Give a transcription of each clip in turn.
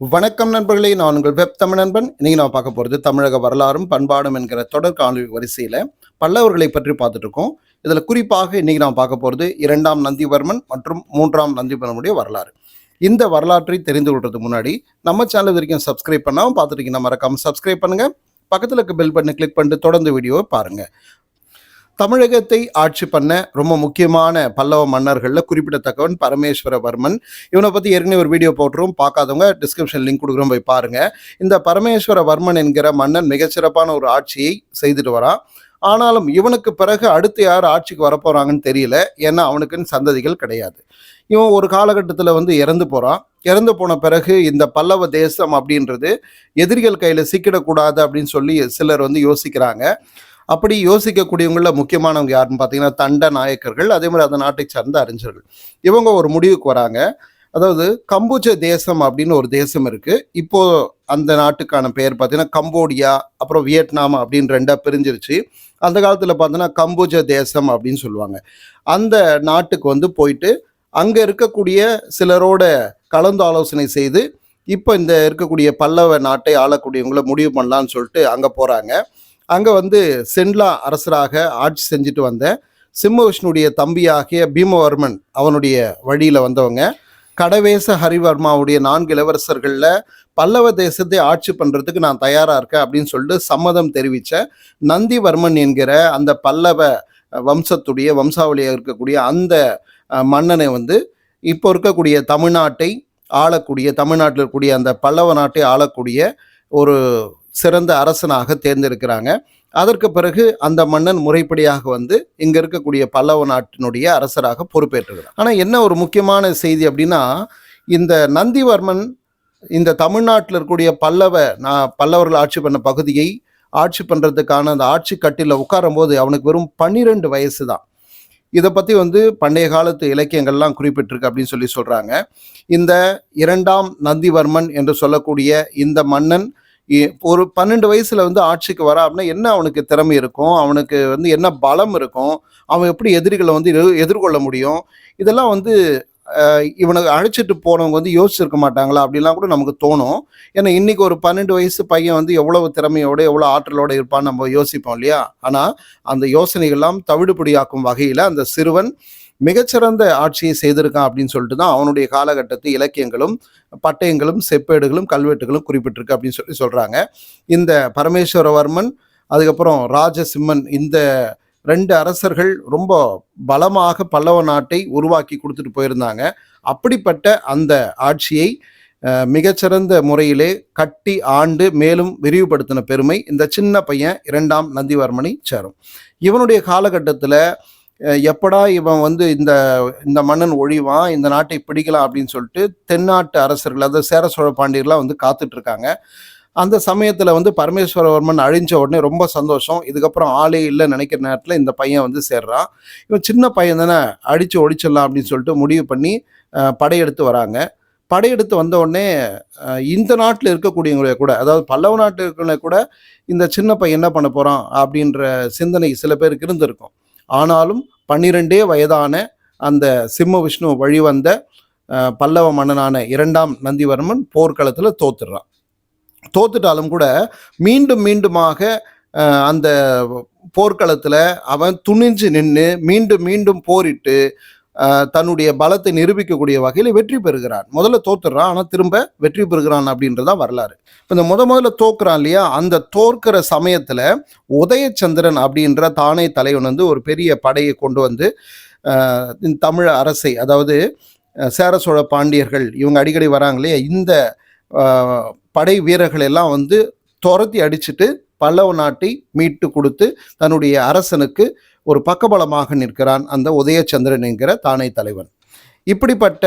வணக்கம் நண்பர்களே நான் உங்கள் வெப் தமிழ் நண்பன். இன்னைக்கு நான் பார்க்க போகிறது தமிழக வரலாறும் பண்பாடும் என்கிற தொடர் காணொலி வரிசையில் பல்லவர்களை பற்றி பார்த்துட்டு இருக்கோம். இதில் குறிப்பாக இன்னைக்கு நான் பார்க்க போகிறது இரண்டாம் நந்திவர்மன் மற்றும் மூன்றாம் நந்திவர்மனுடைய வரலாறு. இந்த வரலாற்றை தெரிந்து கொள்றதுக்கு முன்னாடி நம்ம சேனல் வரைக்கும் சப்ஸ்கிரைப் பண்ணாமல் பார்த்துருக்கீங்கன்னா மறக்காமல் சப்ஸ்கிரைப் பண்ணுங்க. பக்கத்தில் இருக்க பெல் பட்டனை கிளிக் பண்ணிட்டு தொடர்ந்து வீடியோவை பாருங்கள் தமிழகத்தை ஆட்சி பண்ண ரொம்ப முக்கியமான பல்லவ மன்னர்களில் குறிப்பிடத்தக்கவன் பரமேஸ்வரவர்மன். இவனை பற்றி ஏற்கனவே ஒரு வீடியோ போட்டுரும் பார்க்காதவங்க டிஸ்கிரிப்ஷன் லிங்க் கொடுக்குறோம் போய் பாருங்கள் இந்த பரமேஸ்வரவர்மன் என்கிற மன்னன் மிகச்சிறப்பான ஒரு ஆட்சியை செய்துட்டு வரான். ஆனாலும் இவனுக்கு பிறகு அடுத்து யார் ஆட்சிக்கு வரப்போகிறாங்கன்னு தெரியல. ஏன்னா அவனுக்குன்னு சந்ததிகள் கிடையாது. இவன் ஒரு காலகட்டத்தில் வந்து இறந்து போகிறான் இறந்து போன பிறகு இந்த பல்லவ தேசம் அப்படின்றது எதிரிகள் கையில் சிக்கிடக்கூடாது அப்படின்னு சொல்லி சிலர் வந்து யோசிக்கிறாங்க. அப்படி யோசிக்கக்கூடியவங்களில் முக்கியமானவங்க யாருன்னு பார்த்தீங்கன்னா தண்ட நாயக்கர்கள் அதே மாதிரி அந்த நாட்டை சார்ந்த அறிஞர்கள். இவங்க ஒரு முடிவுக்கு வராங்க. அதாவது கம்புஜ தேசம் அப்படின்னு ஒரு தேசம் இருக்குது இப்போது அந்த நாட்டுக்கான பெயர் பார்த்தீங்கன்னா கம்போடியா அப்புறம் வியட்நாம் அப்படின்னு ரெண்டாக பிரிஞ்சிருச்சு. அந்த காலத்தில் பார்த்தோன்னா கம்புஜ தேசம் அப்படின்னு சொல்லுவாங்க. அந்த நாட்டுக்கு வந்து போயிட்டு அங்கே இருக்கக்கூடிய சிலரோட கலந்து ஆலோசனை செய்து இப்போ இந்த இருக்கக்கூடிய பல்லவ நாட்டை ஆளக்கூடியவங்கள முடிவு பண்ணலான்னு சொல்லிட்டு அங்கே போகிறாங்க அங்கே வந்து சென்லா அரசராக ஆட்சி செஞ்சுட்டு வந்த சிம்ம விஷ்ணுடைய தம்பியாகிய பீமவர்மன் அவனுடைய வழியில் வந்தவங்க. கடவேச ஹரிவர்மாவுடைய நான்கு இளவரசர்களில் பல்லவ தேசத்தை ஆட்சி பண்ணுறதுக்கு நான் தயாராக இருக்கேன் அப்படின்னு சொல்லிட்டு சம்மதம் தெரிவித்த நந்திவர்மன் என்கிற அந்த பல்லவ வம்சத்துடைய வம்சாவளியாக இருக்கக்கூடிய அந்த மன்னனை வந்து இப்போ இருக்கக்கூடிய தமிழ்நாட்டை ஆளக்கூடிய தமிழ்நாட்டில் இருக்கக்கூடிய அந்த பல்லவ நாட்டை ஆளக்கூடிய ஒரு சிறந்த அரசனாக தேர்ந்தெடுக்கிறாங்க. அதற்கு பிறகு அந்த மன்னன் முறைப்படியாக வந்து இங்க இருக்கக்கூடிய பல்லவ நாட்டினுடைய அரசராக பொறுப்பேற்றுகிறார் ஆனா என்ன ஒரு முக்கியமான செய்தி அப்படின்னா இந்த நந்திவர்மன் இந்த தமிழ்நாட்டில் இருக்கக்கூடிய பல்லவ நான் பல்லவர்கள் ஆட்சி பண்ண பகுதியை ஆட்சி பண்ணுறதுக்கான அந்த ஆட்சி கட்டில உட்காரும்போது அவனுக்கு வெறும் பன்னிரெண்டு வயசு தான் இதை பற்றி வந்து பண்டைய காலத்து இலக்கியங்கள்லாம் குறிப்பிட்டிருக்கு அப்படின்னு சொல்லி சொல்கிறாங்க இந்த இரண்டாம் நந்திவர்மன் என்று சொல்லக்கூடிய இந்த மன்னன் ஒரு பன்னெண்டு வயசுல வந்து ஆட்சிக்கு வரா அப்படின்னா என்ன அவனுக்கு திறமை இருக்கும்? அவனுக்கு வந்து என்ன பலம் இருக்கும்? அவன் எப்படி எதிரிகளை வந்து எதிர்- எதிர்கொள்ள முடியும்? இதெல்லாம் வந்து இவனுக்கு அழைச்சிட்டு போனவங்க வந்து யோசிச்சிருக்க மாட்டாங்களா? அப்படிலாம் கூட நமக்கு தோணும். ஏன்னா இன்னைக்கு ஒரு பன்னெண்டு வயசு பையன் வந்து எவ்வளவு திறமையோட எவ்வளோ ஆற்றலோட இருப்பான்னு நம்ம யோசிப்போம் இல்லையா? ஆனால் அந்த யோசனைகள்லாம் தவிடுபடியாக்கும் வகையில் அந்த சிறுவன் மிகச்சிறந்த ஆட்சியை செய்திருக்கான் அப்படின்னு சொல்லிட்டு தான் அவனுடைய காலகட்டத்து இலக்கியங்களும் பட்டயங்களும் செப்பேடுகளும் கல்வெட்டுகளும் குறிப்பிட்டிருக்கு அப்படின்னு சொல்லி சொல்கிறாங்க இந்த பரமேஸ்வரவர்மன் அதுக்கப்புறம் ராஜசிம்மன் இந்த ரெண்டு அரசர்கள் ரொம்ப பலமாக பல்லவ நாட்டை உருவாக்கி கொடுத்துட்டு போயிருந்தாங்க. அப்படிப்பட்ட அந்த ஆட்சியை மிகச்சிறந்த முறையிலே கட்டி ஆண்டு மேலும் விரிவுபடுத்தின பெருமை இந்த சின்ன பையன் இரண்டாம் நந்திவர்மனை சேரும். இவனுடைய காலகட்டத்தில் எப்படா இவன் வந்து இந்த இந்த மன்னன் ஒழிவான் இந்த நாட்டை பிடிக்கலாம் அப்படின்னு சொல்லிட்டு தென்னாட்டு அரசர்கள் அதாவது சேர சோழ பாண்டியர்லாம் வந்து காத்துட்ருக்காங்க. அந்த சமயத்தில் வந்து பரமேஸ்வரவர்மன் அழிஞ்ச உடனே ரொம்ப சந்தோஷம். இதுக்கப்புறம் ஆளே இல்லை நினைக்கிற நேரத்தில் இந்த பையன் வந்து சேர்றான். இவன் சின்ன பையன் தானே அடித்து ஒழிச்சிடலாம் அப்படின்னு சொல்லிட்டு முடிவு பண்ணி படையெடுத்து வராங்க. படையெடுத்து வந்த உடனே இந்த நாட்டில் இருக்கக்கூடியவங்களே கூட அதாவது பல்லவ நாட்டில் இருக்கிறவங்களே கூட இந்த சின்ன பையன் என்ன பண்ண போகிறான் அப்படின்ற சிந்தனை சில பேருக்கு இருந்திருக்கும். ஆனாலும் பன்னிரெண்டே வயதான அந்த சிம்ம விஷ்ணு வழிவந்த பல்லவ மன்னனான இரண்டாம் நந்திவர்மன் போர்க்களத்தில் தோத்துடுறான் தோத்துட்டாலும் கூட மீண்டும் மீண்டுமாக அந்த போர்க்களத்தில் அவன் துணிஞ்சு நின்று மீண்டும் மீண்டும் போரிட்டு தன்னுடைய பலத்தை நிரூபிக்கக்கூடிய வகையில் வெற்றி பெறுகிறான். முதல்ல தோத்துடுறான் ஆனால் திரும்ப வெற்றி பெறுகிறான் அப்படின்றதான் வரலாறு. இப்போ இந்த முத முதல்ல தோக்குறான் இல்லையா? அந்த தோற்கிற சமயத்தில் உதயச்சந்திரன் அப்படின்ற தானே தலைவன் வந்து ஒரு பெரிய படையை கொண்டு வந்து இந்த தமிழ் அரசை அதாவது சேர சோழ பாண்டியர்கள் இவங்க அடிக்கடி வராங்களே இந்த படை வீரர்கள் எல்லாம் வந்து துரத்தி அடிச்சுட்டு பல்லவ நாட்டை மீட்டு கொடுத்து தன்னுடைய அரசனுக்கு ஒரு பக்கபலமாக நிற்கிறான் அந்த உதயச்சந்திரன் என்கிற தானே தலைவன். இப்படிப்பட்ட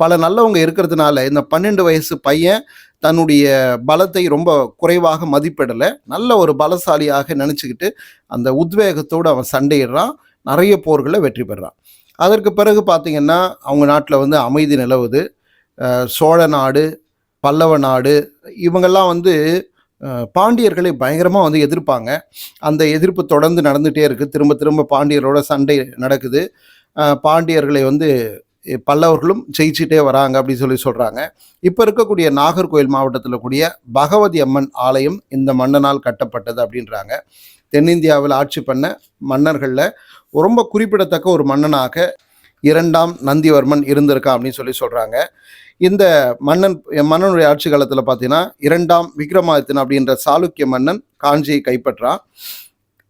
பல நல்லவங்க இருக்கிறதுனால இந்த பன்னெண்டு வயசு பையன் தன்னுடைய பலத்தை ரொம்ப குறைவாக மதிப்பிடலை. நல்ல ஒரு பலசாலியாக நினச்சிக்கிட்டு அந்த உத்வேகத்தோடு அவன் சண்டையிடுறான். நிறைய போர்களை வெற்றி பெறான். அதற்கு பிறகு பார்த்திங்கன்னா அவங்க நாட்டில் வந்து அமைதி நிலவுது. சோழ நாடு பல்லவ நாடு இவங்கெல்லாம் வந்து பாண்டியர்களை பயங்கரமாக வந்து எதிர்ப்பாங்க. அந்த எதிர்ப்பு தொடர்ந்து நடந்துகிட்டே இருக்குது திரும்ப திரும்ப பாண்டியரோட சண்டை நடக்குது. பாண்டியர்களை வந்து பல்லவர்களும் ஜெயிச்சிட்டே வராங்க அப்படின்னு சொல்லி சொல்கிறாங்க இப்போ இருக்கக்கூடிய நாகர்கோயில் மாவட்டத்தில் கூடிய பகவதி அம்மன் ஆலயம் இந்த மன்னனால் கட்டப்பட்டது அப்படின்றாங்க. தென்னிந்தியாவில் ஆட்சி பண்ண மன்னர்களில் ரொம்ப குறிப்பிடத்தக்க ஒரு மன்னனாக இரண்டாம் நந்திவர்மன் இருந்திருக்கான் அப்படின்னு சொல்லி சொல்கிறாங்க இந்த மன்னன் மன்னனுடைய ஆட்சி காலத்தில் பார்த்தீங்கன்னா இரண்டாம் விக்ரமாதித்தன் அப்படின்ற சாளுக்கிய மன்னன் காஞ்சியை கைப்பற்றான்.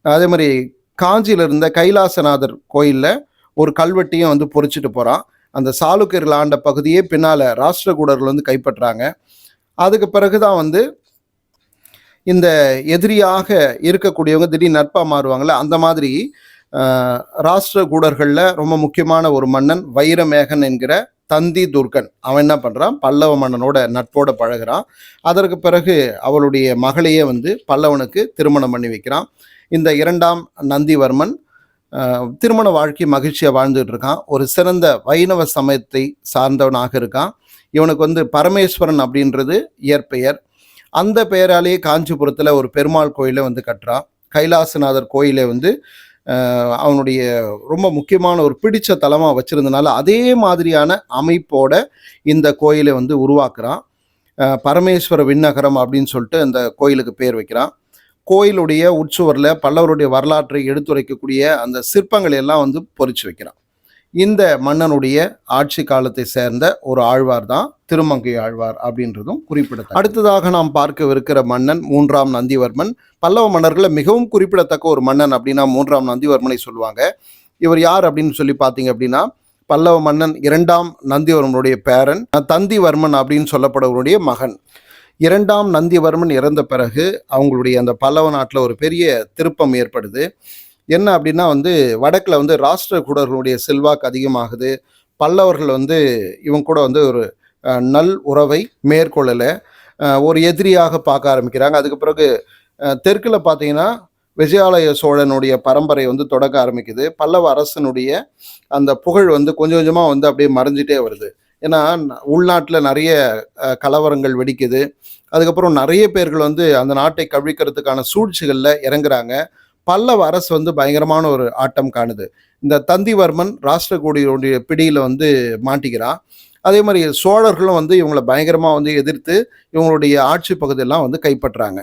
அதே மாதிரி காஞ்சியில் இருந்த கைலாசநாதர் கோயிலில் ஒரு கல்வெட்டையும் வந்து பொறிச்சிட்டு போகிறான் அந்த சாளுக்கியர்கள் ஆண்ட பகுதியே பின்னால் ராஷ்டிரகூடர்கள் வந்து கைப்பற்றாங்க. அதுக்கு பிறகு தான் வந்து இந்த எதிரியாக இருக்கக்கூடியவங்க திடீர் நட்பாக மாறுவாங்கள்ல அந்த மாதிரி ராஷ்டிர கூடர்களில் ரொம்ப முக்கியமான ஒரு மன்னன் வைரமேகன் என்கிற தந்தி துர்கன் அவன் என்ன பண்ணுறான் பல்லவ மன்னனோட நட்போட பழகுறான். அதற்கு பிறகு அவளுடைய மகளையே வந்து பல்லவனுக்கு திருமணம் பண்ணி வைக்கிறான். இந்த இரண்டாம் நந்திவர்மன் திருமண வாழ்க்கை மகிழ்ச்சியாக வாழ்ந்துட்டு இருக்கான். ஒரு சிறந்த வைணவ சமயத்தை சார்ந்தவனாக இருக்கான். இவனுக்கு வந்து பரமேஸ்வரன் அப்படின்றது இயற்பெயர். அந்த பெயராலேயே காஞ்சிபுரத்தில் ஒரு பெருமாள் கோயிலை வந்து கட்டுறான். கைலாசநாதர் கோயிலை வந்து அவனுடைய ரொம்ப முக்கியமான ஒரு பிடிச்ச தலமாக வச்சிருந்தனால அதே மாதிரியான அமைப்போட இந்த கோயிலை வந்து உருவாக்குறான். பரமேஸ்வர விண்ணகரம் அப்படின்னு சொல்லிட்டு அந்த கோயிலுக்கு பேர் வைக்கிறான். கோயிலுடைய உட்சுவரில் பல்லவருடைய வரலாற்றை எடுத்துரைக்கக்கூடிய அந்த சிற்பங்களை எல்லாம் வந்து பொறிச்சு வைக்கிறான். இந்த மன்னனுடைய ஆட்சி காலத்தை சேர்ந்த ஒரு ஆழ்வார் தான் திருமங்கை ஆழ்வார் அப்படின்றதும் குறிப்பிடத்தக்க. அடுத்ததாக நாம் பார்க்கவிருக்கிற மன்னன் மூன்றாம் நந்திவர்மன். பல்லவ மன்னர்களில் மிகவும் குறிப்பிடத்தக்க ஒரு மன்னன் அப்படின்னா மூன்றாம் நந்திவர்மனை சொல்லுவாங்க. இவர் யார் அப்படின்னு சொல்லி பார்த்தீங்க அப்படின்னா பல்லவ மன்னன் இரண்டாம் நந்திவர்மனுடைய பேரன் தந்திவர்மன் அப்படின்னு சொல்லப்படுவருடைய மகன். இரண்டாம் நந்திவர்மன் இறந்த பிறகு அவங்களுடைய அந்த பல்லவ நாட்டில் ஒரு பெரிய திருப்பம் ஏற்படுது. என்ன அப்படின்னா வந்து வடக்கில் வந்து ராஷ்டிரகூடர்களுடைய செல்வாக்கு அதிகமாகுது. பல்லவர்கள் வந்து இவங்க கூட வந்து ஒரு நல் உறவை மேற்கொள்ளலை. ஒரு எதிரியாக பார்க்க ஆரம்பிக்கிறாங்க. அதுக்கு பிறகு தெற்கில் பார்த்தீங்கன்னா விஜயாலய சோழனுடைய பரம்பரை வந்து தொடக்க ஆரம்பிக்குது. பல்லவ அரசனுடைய அந்த புகழ் வந்து கொஞ்சம் கொஞ்சமாக வந்து அப்படியே மறைஞ்சிட்டே வருது. ஏன்னா உள்நாட்டில் நிறைய கலவரங்கள் வெடிக்குது. அதுக்கப்புறம் நிறைய பேர்கள் வந்து அந்த நாட்டை கவிழ்க்கிறதுக்கான சூழ்ச்சிகளில் இறங்குறாங்க. பல்லவ அரசு வந்து பயங்கரமான ஒரு ஆட்டம் காணுது. இந்த தந்திவர்மன் ராஷ்டிரகூடியோடைய பிடியில் வந்து மாட்டிக்கிறான். அதே மாதிரி சோழர்களும் வந்து இவங்களை பயங்கரமாக வந்து எதிர்த்து இவங்களுடைய ஆட்சி பகுதியெல்லாம் வந்து கைப்பற்றுறாங்க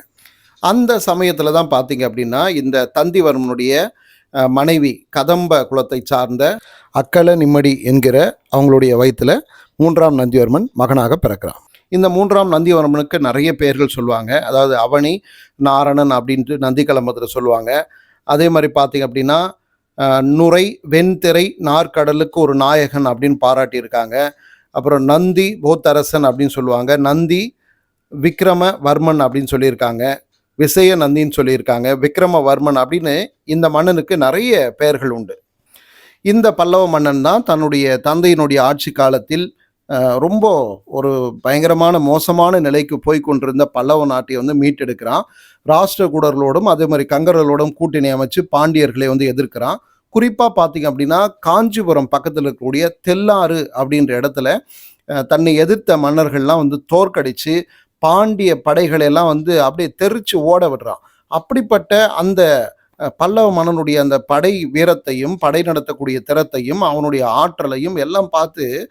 அந்த சமயத்தில் தான் பார்த்தீங்க அப்படின்னா இந்த தந்திவர்மனுடைய மனைவி கதம்ப குலத்தை சார்ந்த அக்கல நிம்மடி என்கிற அவங்களுடைய வயிற்றில் மூன்றாம் நந்திவர்மன் மகனாக பிறக்கிறான். இந்த மூன்றாம் நந்திவர்மனுக்கு நிறைய பெயர்கள் சொல்லுவாங்க. அதாவது அவனி நாரணன் அப்படின்ட்டு நந்தி கலம்பத்தில் சொல்லுவாங்க. அதே மாதிரி பார்த்தீங்க அப்படின்னா நுரை வெண்திரை நாற்கடலுக்கு ஒரு நாயகன் அப்படின்னு பாராட்டியிருக்காங்க. அப்புறம் நந்தி போத்தரசன் அப்படின்னு சொல்லுவாங்க. நந்தி விக்ரமவர்மன் அப்படின்னு சொல்லியிருக்காங்க. விசய நந்தின்னு சொல்லியிருக்காங்க. விக்ரமவர்மன் அப்படின்னு இந்த மன்னனுக்கு நிறைய பெயர்கள் உண்டு. இந்த பல்லவ மன்னன் தான் தன்னுடைய தந்தையினுடைய ஆட்சி காலத்தில் ரொம்ப ஒரு பயங்கரமான மோசமான நிலைக்கு போய் கொண்டிருந்த பல்லவ நாட்டை வந்து மீட்டெடுக்கிறான். ராஷ்டிரகூடர்களோடும் அதே மாதிரி கங்கர்களோடும் கூட்டணி அமைச்சு பாண்டியர்களை வந்து எதிர்க்கிறான். குறிப்பாக பார்த்தீங்க அப்படின்னா காஞ்சிபுரம் பக்கத்தில் இருக்கக்கூடிய தெல்லாறு அப்படின்ற இடத்துல தன்னை எதிர்த்த மன்னர்கள்லாம் வந்து தோற்கடித்து பாண்டிய படைகளெல்லாம் வந்து அப்படியே தெரிச்சு ஓட விடுறான். அப்படிப்பட்ட அந்த பல்லவ மன்னனுடைய அந்த படை வீரத்தையும் படை நடத்தக்கூடிய திறத்தையும் அவனுடைய ஆற்றலையும் எல்லாம் பார்த்து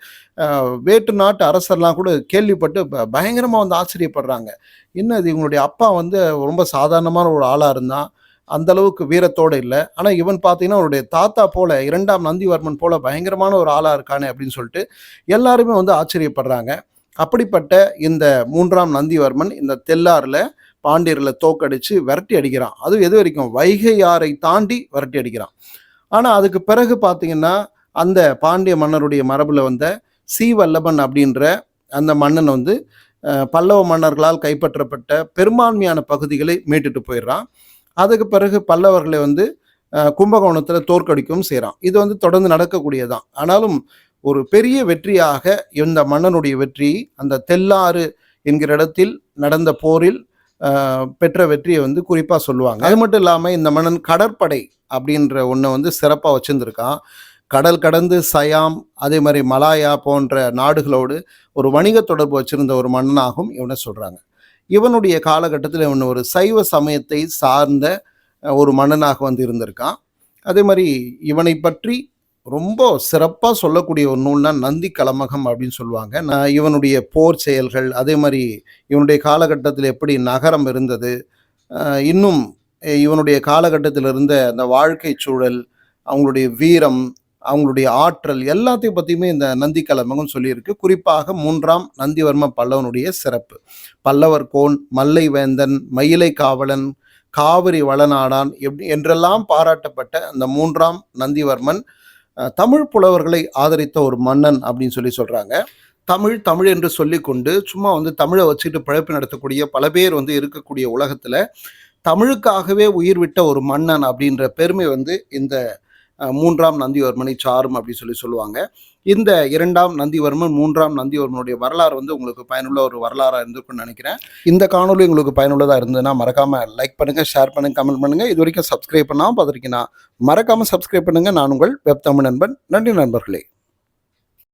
வேற்று நாட்டு அரசர்லாம் கூட கேள்விப்பட்டு ப- வந்து ஆச்சரியப்படுறாங்க. என்னது இவங்களுடைய அப்பா வந்து ரொம்ப சாதாரணமான ஒரு ஆளாக இருந்தான் அந்த அளவுக்கு வீரத்தோடு இல்லை. ஆனால் இவன் பார்த்தீங்கன்னா அவருடைய தாத்தா போல இரண்டாம் நந்திவர்மன் போல பயங்கரமான ஒரு ஆளாக இருக்கானே அப்படின்னு சொல்லிட்டு எல்லாருமே வந்து ஆச்சரியப்படுறாங்க. அப்படிப்பட்ட இந்த மூன்றாம் நந்திவர்மன் இந்த தெல்லாரில் பாண்டியர்களை தோக்கடிச்சு விரட்டி அடிக்கிறான். அது எது வரைக்கும்? வைகை ஆறை தாண்டி விரட்டி அடிக்கிறான். ஆனால் அதுக்கு பிறகு பார்த்தீங்கன்னா அந்த பாண்டிய மன்னருடைய மரபில் வந்த சீவல்லபன் அப்படின்ற அந்த மன்னன் வந்து பல்லவ மன்னர்களால் கைப்பற்றப்பட்ட பெரும்பான்மையான பகுதிகளை மீட்டுட்டு போயிடுறான். அதுக்கு பிறகு பல்லவர்களை வந்து கும்பகோணத்தில் தோற்கடிக்கவும் செய்கிறான் இது வந்து தொடர்ந்து நடக்கக்கூடியதான் ஆனாலும் ஒரு பெரிய வெற்றியாக இந்த மன்னனுடைய வெற்றி அந்த தெல்லாறு என்கிற இடத்தில் நடந்த போரில் பெற்ற வெற்றியை வந்து குறிப்பாக சொல்லுவாங்க. அது மட்டும் இல்லாமல் இந்த மன்னன் கடற்படை அப்படின்ற ஒன்றை வந்து சிறப்பாக வச்சுருந்துருக்கான். கடல் கடந்து சயாம் அதே மாதிரி மலாயா போன்ற நாடுகளோடு ஒரு வணிக தொடர்பு வச்சிருந்த ஒரு மன்னனாகவும் இவனை சொல்கிறாங்க இவனுடைய காலகட்டத்தில் இவன் ஒரு சைவ சமயத்தை சார்ந்த ஒரு மன்னனாக வந்து இருந்திருக்கான். அதே மாதிரி இவனை பற்றி ரொம்ப சிறப்பா சொல்லக்கூடிய ஒரு நூல்னா நந்தி கலமகம் அப்படின்னு சொல்லுவாங்க. நான் இவனுடைய போர் செயல்கள், அதே மாதிரி இவனுடைய காலகட்டத்தில் எப்படி நகரம் இருந்தது, இன்னும் இவனுடைய காலகட்டத்தில் இருந்த அந்த வாழ்க்கை சூழல், அவங்களுடைய வீரம், அவங்களுடைய ஆற்றல் எல்லாத்தையும் பற்றியுமே இந்த நந்தி கலமகம் சொல்லியிருக்கு. குறிப்பாக மூன்றாம் நந்திவர்ம பல்லவனுடைய சிறப்பு. பல்லவர் கோன், மல்லை வேந்தன், மயிலை காவலன், காவிரி வளநாடான் எப் என்றெல்லாம் பாராட்டப்பட்ட அந்த மூன்றாம் நந்திவர்மன் தமிழ் புலவர்களை ஆதரித்த ஒரு மன்னன் அப்படின்னு சொல்லி சொல்றாங்க. தமிழ், தமிழ் என்று சொல்லிக்கொண்டு சும்மா வந்து தமிழை வச்சுட்டு பிழைப்பு நடத்தக்கூடிய பல பேர் வந்து இருக்கக்கூடிய உலகத்தில் தமிழுக்காகவே உயிர் விட்ட ஒரு மன்னன் அப்படின்ற பெருமை வந்து இந்த மூன்றாம் நந்திவர்மனை சாரும் அப்படின்னு சொல்லி சொல்லுவாங்க. இந்த இரண்டாம் நந்திவர்மன், மூன்றாம் நந்திவர்மனுடைய வரலாறு வந்து உங்களுக்கு பயனுள்ள ஒரு வரலாறாக இருந்திருக்கும்னு நினைக்கிறேன் இந்த காணொளி உங்களுக்கு பயனுள்ளதாக இருந்ததுன்னா மறக்காமல் லைக் பண்ணுங்கள் ஷேர் பண்ணுங்கள் கமெண்ட் இது வரைக்கும் சப்ஸ்கிரைப் பண்ணாமல் பார்த்துருக்கீங்கன்னா மறக்காமல் சப்ஸ்கிரைப் பண்ணுங்கள் நான் உங்கள் வெப் தமிழ் நண்பன். நன்றி நண்பர்களே!